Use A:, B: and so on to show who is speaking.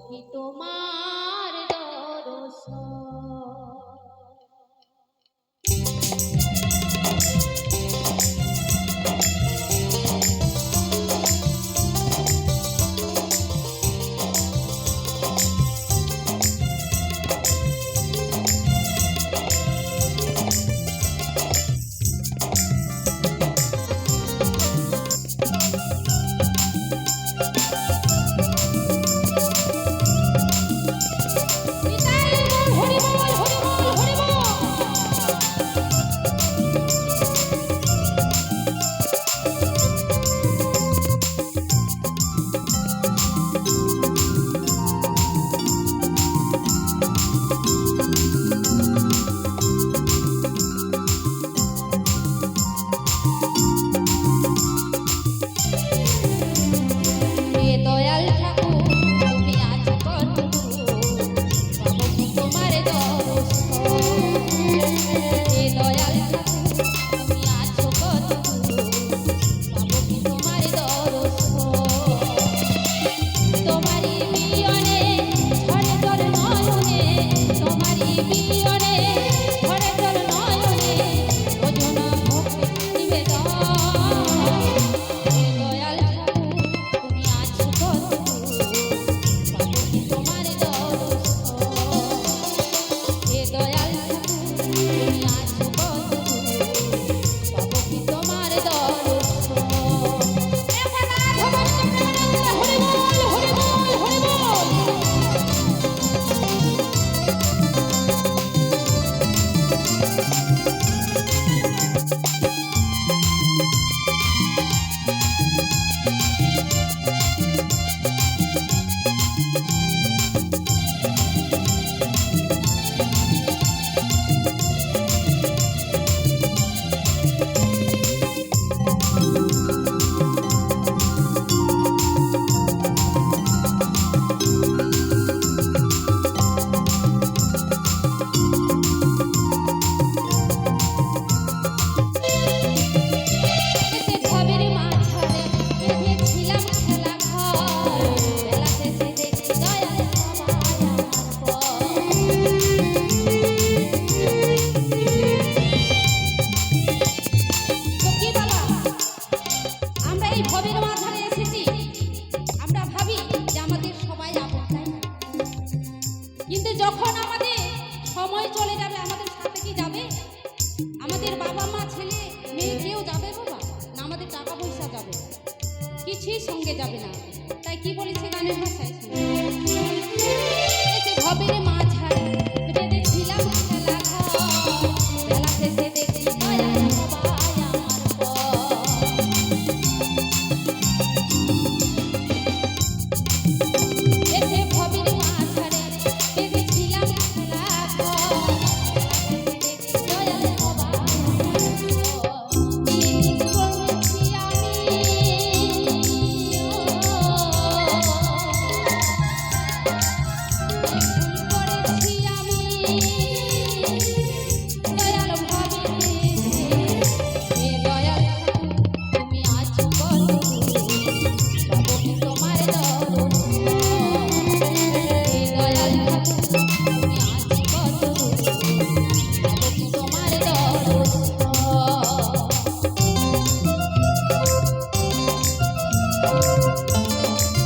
A: অভিতমা অভাবের মাঝারে এসেছি। আমরা ভাবি যে আমাদের সবাই আপন তাই কিন্তু যখন আমাদের সময় চলে যাবে, আমাদের সাথে কি যাবে? আমাদের বাবা মা, ছেলে, মেয়ে যাবে বাবা? না আমাদের টাকা পয়সা যাবে কিছুই সঙ্গে যাবে না। তাই কি বলেছে গানের ভাষায়? ভবের মাঝারে Música